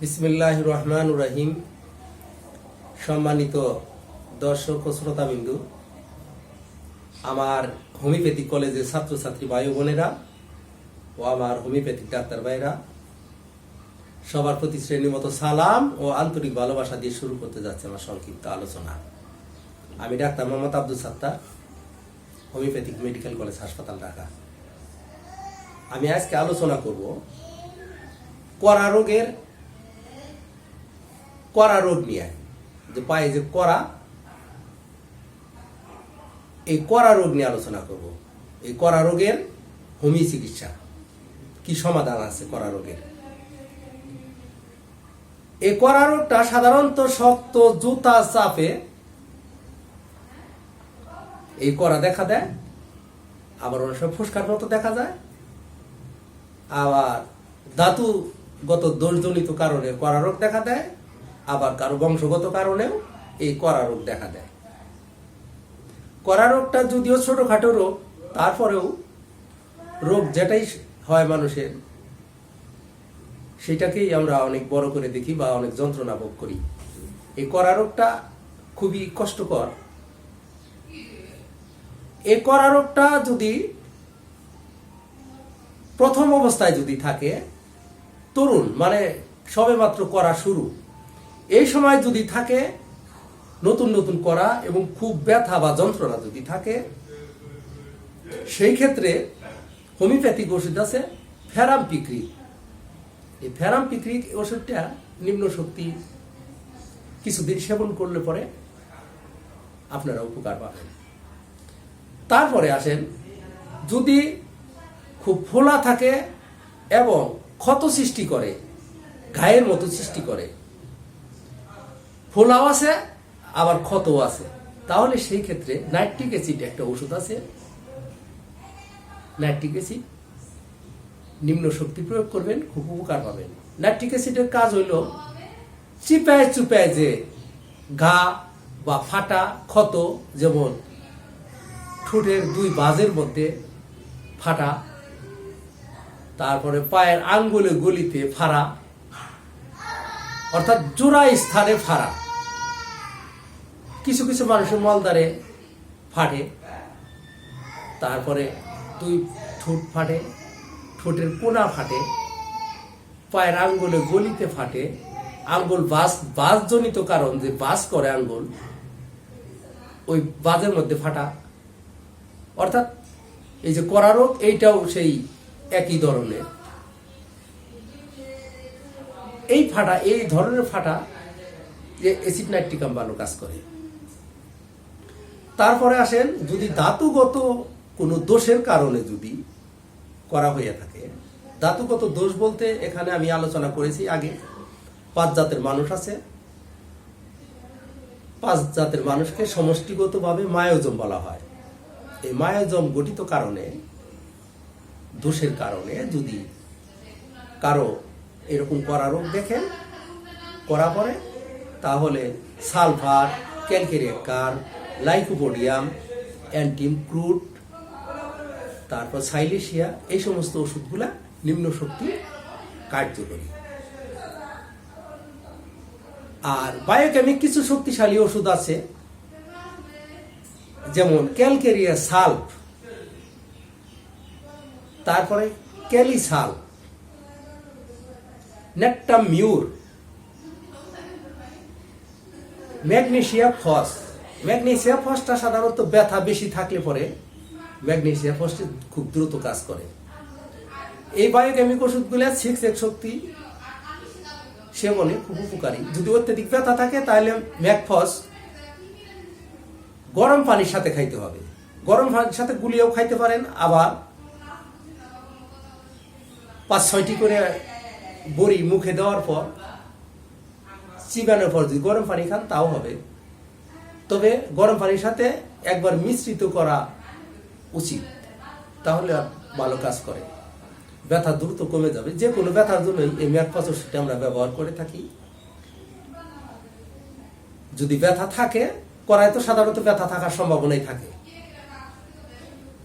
বিসমিল্লাহ রহমান রাহিম। সম্মানিত দর্শক ও শ্রোতাবিন্দু, আমার হোমিওপ্যাথিক কলেজের ছাত্রছাত্রী ভাই বোনেরা ও আমার হোমিওপ্যাথিক ডাক্তার ভাইরা সবার প্রতি শ্রেণির মতো সালাম ও আন্তরিক ভালোবাসা দিয়ে শুরু করতে যাচ্ছে আমার সংক্ষিপ্ত আলোচনা। আমি doctor Mohammad Abdul Sattar, homeopathic medical college হাসপাতাল ঢাকা। আমি আজকে আলোচনা করব করা রোগের করা রোগ নিয়ে যে পায়ে যে করা, এই করা রোগ নিয়ে আলোচনা করব। এই করা রোগের হোমি চিকিৎসা। কি সমাধান আছে করা রোগের? এই করা রোগটা সাধারণত শক্ত জুতা চাপে এই করা দেখা দেয়। আবার অনেক সময় ফুসকার মতো দেখা যায়। আবার ধাতুগত দোষজনিত কারণে করা রোগ দেখা দেয়। আবার কারও বংশগত কারণেও এই করা রোগ দেখা দেয়। করা রোগটা যদিও ছোটখাটো রোগ, তারপরেও রোগ যেটাই হয় মানুষের, সেটাকেই আমরা অনেক বড় করে দেখি বা অনেক যন্ত্রণা ভোগ করি। এই করা রোগটা খুবই কষ্টকর। এই করা রোগটা যদি প্রথম অবস্থায় যদি থাকে, তরুণ মানে সবে মাত্র করা শুরু এই সময় যদি থাকে, নতুন নতুন করা এবং খুব ব্যথা বা যন্ত্রণা যদি থাকে, সেই ক্ষেত্রে হোমিওপ্যাথিক ওষুধ আছে ফেরাম পিক্রি এই ফেরাম পিক্রি ওষুধটা নিম্ন শক্তি কিছুদিন সেবন করলে পরে আপনারা উপকার পাবেন। তারপরে আসেন, যদি খুব ফোলা থাকে এবং ক্ষত সৃষ্টি করে, ঘায়ের মতো সৃষ্টি করে ফোলাও আছে, আবার ক্ষতও আছে। তাহলে সেই ক্ষেত্রে নাইট্রিক অ্যাসিড একটা ওষুধ আছে। নাইট্রিক অ্যাসিড নিম্ন শক্তি প্রয়োগ করবেন, খুব উপকার পাবেন। নাইট্রিক অ্যাসিডের কাজ হইল চিপায় চুপায় যে ঘা বা ফাটা, ক্ষত যেমন ঠোঁটের দুই বাজের মধ্যে ফাটা, তারপরে পায়ের আঙ্গুলে গলিতে ফাড়া, অর্থাৎ জোড়া স্থানে ফাড়া। কিছু কিছু মানুষের মলদারে ফাটে। তারপরে দুই ঠোঁট ফাটে, ঠোঁটের কোনা ফাটে, পায়ের আঙ্গুলে গলিতে ফাটে। আঙ্গুল বাস, বাসজনিত কারণ যে বাস করে আঙ্গুল, ওই বাজের মধ্যে ফাটা। অর্থাৎ এই যে করা রোগ, এইটাও সেই একই ধরনের। এই ফাটা, এই ধরনের ফাটা যে অ্যাসিড নাইট্রিকাম ভালো কাজ করে। তারপরে আসেন, যদি ধাতুগত কোনো দোষের কারণে যদি করা হয়ে থাকে, ধাতুগত দোষ বলতে এখানে আমি আলোচনা করেছি আগে, পাঁচ জাতের মানুষ আছে। পাঁচ জাতের মানুষকে সমষ্টিগতভাবে মায়োজম বলা হয়। এই মায়োজম গঠিত কারণে, দোষের কারণে যদি কারও এরকম করা রোগ দেখেন, করা পরে, তাহলে sulphur calcarea carb lycopodium antim crud তারপর সাইলেশিয়া এই সমস্ত ওষুধগুলা নিম্ন শক্তি কার্যকরী। আর বায়োকেমিক কিছু শক্তিশালী ওষুধ আছে, যেমন ক্যালকেরিয়া সাল্ফ তারপরে ক্যালিসাল natrum mur magnesia phos magnesia ফসটা সাধারণত ব্যথা বেশি থাকলে পরে ম্যাগনেশিয়া ফসটি খুব দ্রুত কাজ করে। এই বায়োকেমিক ওষুধগুলো সিক্স এক শক্তি, সেবনে খুব উপকারী। যদি অত্যাধিক ব্যথা থাকে, তাহলে ম্যাকফস গরম পানির সাথে খাইতে হবে। গরম পানির সাথে গুলিয়েও খাইতে পারেন, আবার পাঁচ ছয়টি করে বড়ি মুখে দেওয়ার পর, চিবানোর পর যদি গরম পানি খান, তাও হবে। তবে গরম পানির সাথে একবার মিশ্রিত করা উচিত। তাহলে আর ভালো কাজ করে। ব্যথা দ্রুত কমে যাবে। যে কোনো ব্যথার জন্যই এই ম্যাকপাস ওষুধটা আমরা ব্যবহার করে থাকি। যদি ব্যথা থাকে করায় তো সাধারণত ব্যথা থাকার সম্ভাবনাই থাকে।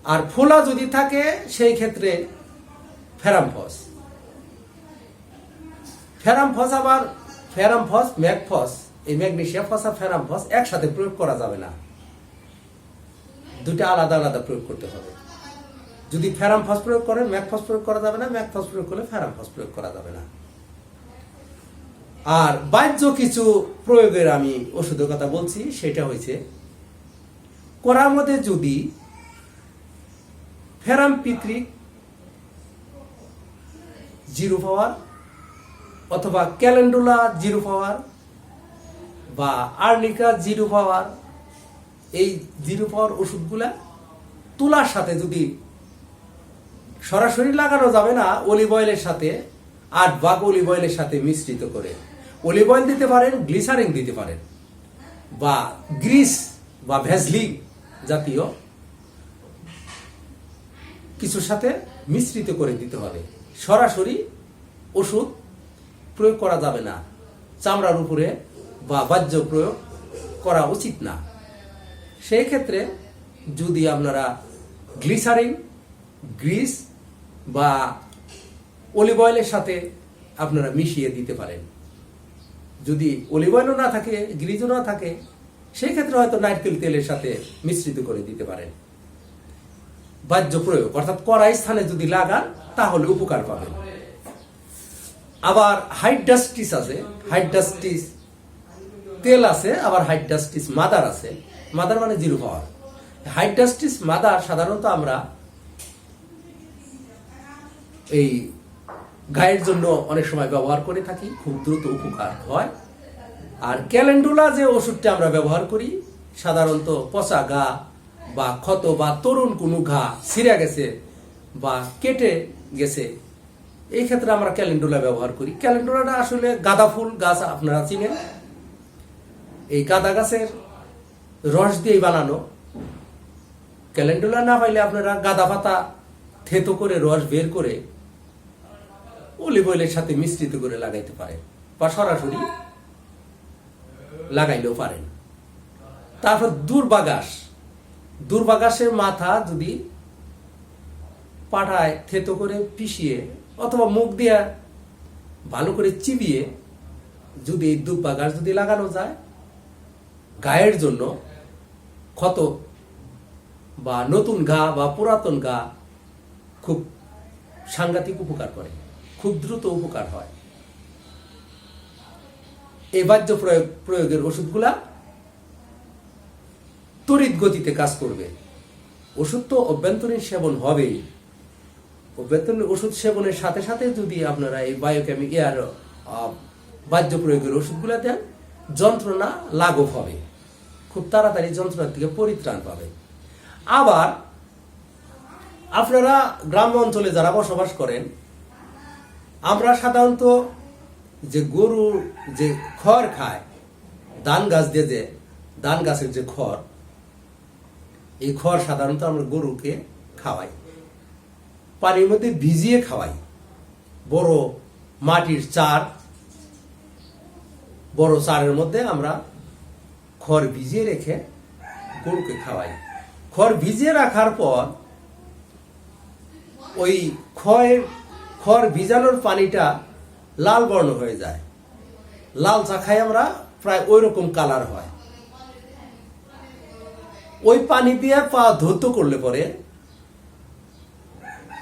আর ফোলা যদি থাকে, সেই ক্ষেত্রে ফেরামফস। ফেরামফস আবার ফেরাম ফেরামফস, ম্যাগফস এই ম্যাগনেসিয়াম ফস ফেরামফস একসাথে প্রয়োগ করা যাবে না। দুটা আলাদা আলাদা প্রয়োগ করতে হবে। যদি ফেরামফস প্রয়োগ করেন ম্যাগফস প্রয়োগ করা যাবে না ম্যাগফস প্রয়োগ করলে ফেরামফস প্রয়োগ করা যাবে না। আর বাহ্য কিছু প্রয়োগের আমি ওষুধের কথা বলছি, সেটা হয়েছে মধ্যে যদি ফেরাম পিত্রিক জিরো পাওয়ার অথবা ক্যালেন্ডুলা জিরো পাওয়ার বা আর্নিকা জিরো পাওয়ার, এই জিরো পাওয়ার ওষুধগুলা তুলার সাথে যদি সরাসরি লাগানো যাবে না অলিভ অয়েলের সাথে, আট ভাগ অলিভ অয়েলের সাথে মিশ্রিত করে। অলিভ অয়েল দিতে পারেন গ্লিসারিন দিতে পারেন, বা গ্রিস বা ভ্যাসলিন জাতীয় কিছুর সাথে মিশ্রিত করে দিতে হবে। সরাসরি ওষুধ প্রয়োগ করা যাবে না। চামড়ার উপরে বা বাহ্য প্রয়োগ করা উচিত না। সেই ক্ষেত্রে যদি আপনারা গ্লিসারিন, গ্রিস বা অলিভ অয়েলের সাথে আপনারা মিশিয়ে দিতে পারেন। যদি অলিভ অয়েলও না থাকে গ্রিজও না থাকে, সেই ক্ষেত্রে হয়তো নারকেল তেলের সাথে মিশ্রিত করে দিতে পারেন। বাহ্য প্রয়োগ, অর্থাৎ কড়াই স্থানে যদি লাগান, তাহলে উপকার পাবেন। আবার হাইড্রাস্টিস আছে। হাইড্রাস্টিস তেল আছে, আবার হাইড্রাস্টিস মাদার আছে। মাদার মানে জিরো পাওয়ার হাইড্রাস্টিস মাদার সাধারণত আমরা এই গায়ের জন্য অনেক সময় ব্যবহার করে থাকি, খুব দ্রুত উপকার হয়। আর ক্যালেন্ডুলা যে ওষুধটা আমরা ব্যবহার করি, সাধারণত পচা গা বা ক্ষত বা তরুণ কোনো ঘা ছিঁড়ে গেছে বা কেটে গেছে, এই ক্ষেত্রে আমরা ক্যালেন্ডুলা ব্যবহার করি। ক্যালেন্ডুলাটা আসলে গাঁদা ফুল, গাছ আপনারা চিনেন। এই গাঁদা গাছের রস দিয়ে বানানো। ক্যালেন্ডুলা না পাইলে আপনারা গাঁদা পাতা থেতো করে রস বের করে অলিভ অয়েলের সাথে মিশ্রিত করে লাগাইতে পারেন বা সরাসরি লাগাইলেও পারেন। তারপর দুর্বাগাস। দুর্বাগাসের মাথা যদি পাঠায় থেতো করে পিষিয়ে অথবা মুখ দিয়ে ভালো করে চিবিয়ে যদি এই দুর্বাগাস যদি লাগানো যায় গায়ের জন্য ক্ষত বা নতুন ঘা বা পুরাতন ঘা খুব সাংঘাতিক উপকার করে, খুব দ্রুত উপকার হয়। এই বাহ্য প্রয়োগ, প্রয়োগের ওষুধগুলা তড়িৎ গতিতে কাজ করবে। ওষুধ তো অভ্যন্তরীণ সেবন হবেই। অভ্যন্তরীণ ওষুধ সেবনের সাথে সাথে যদি আপনারা এই বায়োকেমিক এয়ার বাহ্য প্রয়োগের ওষুধগুলা দেন, যন্ত্রণা লাঘব হবে। খুব তাড়াতাড়ি যন্ত্রণার থেকে পরিত্রাণ পাবে। আবার আপনারা গ্রাম অঞ্চলে যারা বসবাস করেন, আমরা সাধারণত যে গরু, যে খড় খায় ধান গাছ দিয়ে যে, ধান গাছের যে খড়, এই খড় সাধারণত আমরা গরুকে খাওয়াই। পানির মধ্যে ভিজিয়ে খাওয়াই। বড় মাটির চার, বড় চারের মধ্যে আমরা খড় ভিজিয়ে রেখে গরুকে খাওয়াই। খড় ভিজিয়ে রাখার পর ওই খয়ের খড় ভিজানোর পানিটা লাল বর্ণ হয়ে যায়। লাল চা খাই আমরা, প্রায় ওই রকম কালার হয়। ওই পানি দিয়ে পা ধৌত করলে পরে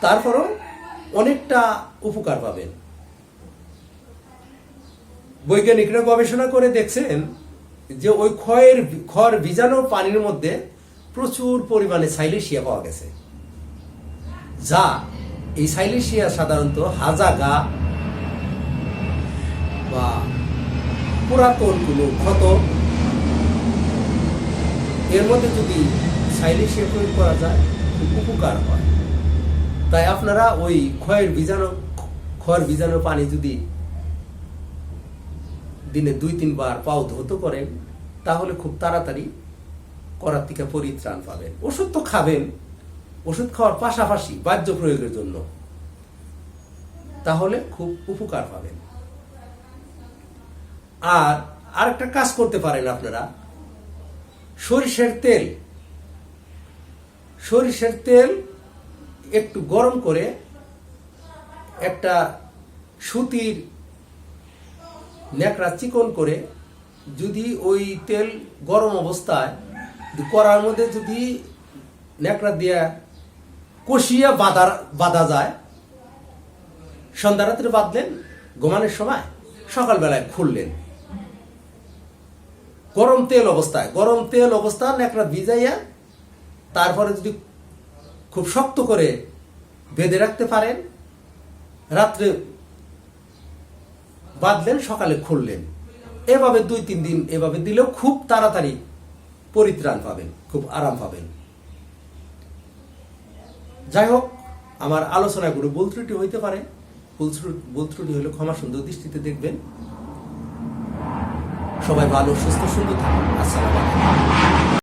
তারপরও অনেকটা উপকার পাবেন। বৈজ্ঞানিকরা গবেষণা করে দেখছেন যে ওই ক্ষয়ের খড় ভিজানো পানির মধ্যে প্রচুর পরিমাণে সাইলেশিয়া পাওয়া গেছে। যা এই সাইলেশিয়া সাধারণত হাজা গা বা পুরাতন কোনো ক্ষত। এর মধ্যে যদি সাইলেশিয়া প্রয়োগ করা যায়, খুব উপকার হয়। তাই আপনারা ওই ক্ষয়ের বীজাণু খড় বীজাণু পানি যদি দিনে দুই, তিনবার পাও ধৌত করেন, তাহলে খুব তাড়াতাড়ি করার থেকে পরিত্রাণ পাবেন। ওষুধ তো খাবেন, ওষুধ খাওয়ার পাশাপাশি বাহ্য প্রয়োগের জন্য। তাহলে খুব উপকার পাবেন। আর আরেকটা কাজ করতে পারেন আপনারা। সরিষার তেল। সরিষার তেল একটু গরম করে একটা সুতির ন্যাকড়া চিকন করে যদি ওই তেল গরম অবস্থায় কড়ার মধ্যে যদি ন্যাকড়া দিয়ে কষিয়া বাঁধা বাঁধা যায়, সন্ধ্যা রাত্রে বাঁধলেন, ঘুমানোর সময় সকালবেলায় খুললেন। গরম তেল অবস্থায়, গরম তেল অবস্থা ন্যাকড়া ভিজাইয়া তারপরে যদি খুব শক্ত করে বেঁধে রাখতে পারেন, রাত্রে বাঁধলেন, সকালে খুললেন। এভাবে দুই, তিন দিন এভাবে দিলেও খুব তাড়াতাড়ি পরিত্রাণ পাবেন, খুব আরাম পাবেন। যাই হোক, আমার আলোচনাগুলো ভুল ত্রুটি হইতে পারে। ভুল ত্রু- ভুল ত্রুটি হলে ক্ষমা সুন্দর দৃষ্টিতে দেখবেন। সবাই ভালো, সুস্থ, সুন্দর থাকুন। আসসালামু